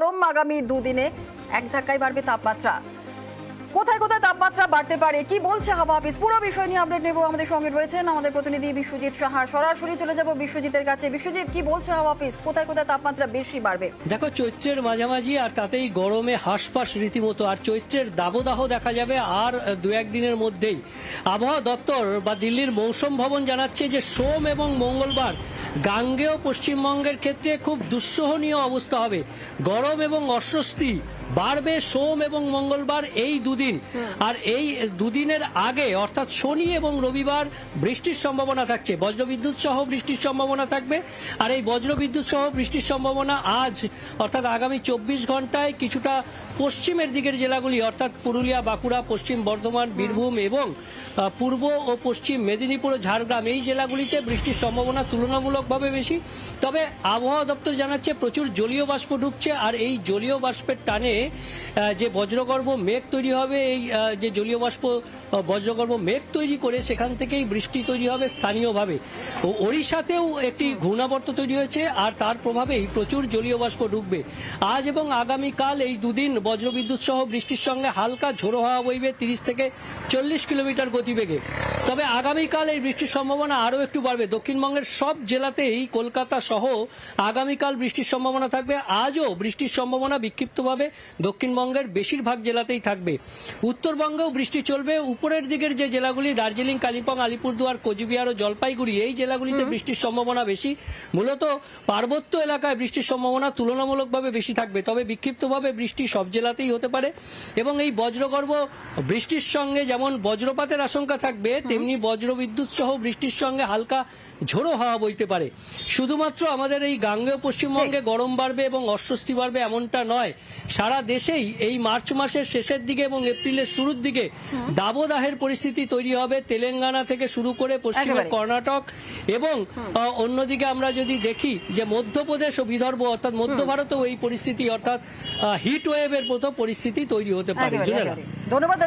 গরম আগামী দুদিনে এক ধাক্কায় বাড়বে তাপমাত্রা। কোথায় কোথায় বাড়তে পারে। কি বলছে হাওয়া অফিস পুরো বিষয় নিয়ে আপডেট নেব। আমাদের সঙ্গে রয়েছেন আমাদের প্রতিনিধি বিশ্বজিৎ সাহা। সরাসরি চলে যাব বিশ্বজিতের কাছে। বিশ্বজিৎ, কি বলছে হাওয়া অফিস কোথায় কোথায় তাপমাত্রা বেশি বাড়বে? দেখো, চৈত্রের মাঝামাঝি আর তাতেই গরমে হাঁসফাঁস রীতিমতো। আর চৈত্রের দাবদাহ দেখা যাবে আর দু একদিনের মধ্যেই। আবহাওয়া দপ্তর বা দিল্লির মৌসুম ভবন জানাচ্ছে যে সোম এবং মঙ্গলবার গাঙ্গেয় পশ্চিমবঙ্গের ক্ষেত্রে খুব দুঃসহনীয় অবস্থা হবে। গরম এবং অস্বস্তি বাড়বে সোম এবং মঙ্গলবার এই দুদিন। আর এই দুদিনের আগে অর্থাৎ শনি এবং রবিবার বৃষ্টির সম্ভাবনা থাকছে। বজ্রবিদ্যুৎ সহ বৃষ্টির সম্ভাবনা থাকবে। আর এই বজ্রবিদ্যুৎ সহ বৃষ্টির সম্ভাবনা আজ অর্থাৎ আগামী চব্বিশ ঘন্টায় কিছুটা পশ্চিমের দিকের জেলাগুলি অর্থাৎ পুরুলিয়া বাঁকুড়া পশ্চিম বর্ধমান বীরভূম এবং পূর্ব ও পশ্চিম মেদিনীপুর ও ঝাড়গ্রাম এই জেলাগুলিতে বৃষ্টির সম্ভাবনা তুলনামূলকভাবে বেশি। তবে আবহাওয়া দপ্তর জানাচ্ছে প্রচুর জলীয় বাষ্প ঢুকছে। আর এই জলীয় বাষ্পের টানে যে বজ্রগর্ভ মেঘ তৈরি হবে, এই যে জলীয় বাষ্প বজ্রগর্ভ মেঘ তৈরি করে সেখান থেকেই বৃষ্টি তৈরি হবে স্থানীয়ভাবে। ওড়িশাতেও একটি ঘূর্ণাবর্ত তৈরি হয়েছে আর তার প্রভাবেই প্রচুর জলীয় বাষ্প ঢুকবে আজ এবং আগামীকাল এই দুদিন বজ্রবিদ্যুৎ সহ বৃষ্টির সঙ্গে হালকা ঝোড়ো হাওয়া বইবে তিরিশ থেকে চল্লিশ কিলোমিটার গতিবেগে। তবে আগামীকাল এই বৃষ্টির সম্ভাবনা আরও একটু বাড়বে। দক্ষিণবঙ্গের সব জেলাতেই কলকাতা সহ আগামীকাল বৃষ্টির সম্ভাবনা থাকবে। আজও বৃষ্টির সম্ভাবনা বিক্ষিপ্তভাবে দক্ষিণবঙ্গের বেশিরভাগ জেলাতেই থাকবে। উত্তরবঙ্গেও বৃষ্টি চলবে। উপরের দিকের যে জেলাগুলি দার্জিলিং কালিম্পং আলিপুরদুয়ার কোচবিহার ও জলপাইগুড়ি এই জেলাগুলিতে বৃষ্টির সম্ভাবনা বেশি। মূলত পার্বত্য এলাকায় বৃষ্টির সম্ভাবনা তুলনামূলকভাবে বেশি থাকবে। তবে বিক্ষিপ্তভাবে বৃষ্টি সব জেলাতেই হতে পারে। এবং এই বজ্রগর্ভ বৃষ্টির সঙ্গে যেমন বজ্রপাতের আশঙ্কা থাকবে তেমনি বজ্রবিদ্যুৎ সহ বৃষ্টির সঙ্গে হালকা ঝোড়ো হাওয়া বইতে পারে। শুধুমাত্র আমাদের এই গাঙ্গেয় পশ্চিমবঙ্গে গরম বাড়বে এবং অস্বস্তি বাড়বে এমনটা নয়। সারা দেশেই এই মার্চ মাসের শেষের দিকে এবং এপ্রিলের শুরুর দিকে দাবদাহের পরিস্থিতি তৈরি হবে। তেলেঙ্গানা থেকে শুরু করে পশ্চিমের কর্ণাটক এবং অন্যদিকে আমরা যদি দেখি যে মধ্যপ্রদেশ ও বিদর্ভ অর্থাৎ মধ্য ভারতেও এই পরিস্থিতি অর্থাৎ হিট ওয়েভের মতো পরিস্থিতি তৈরি হতে পারে। ধন্যবাদ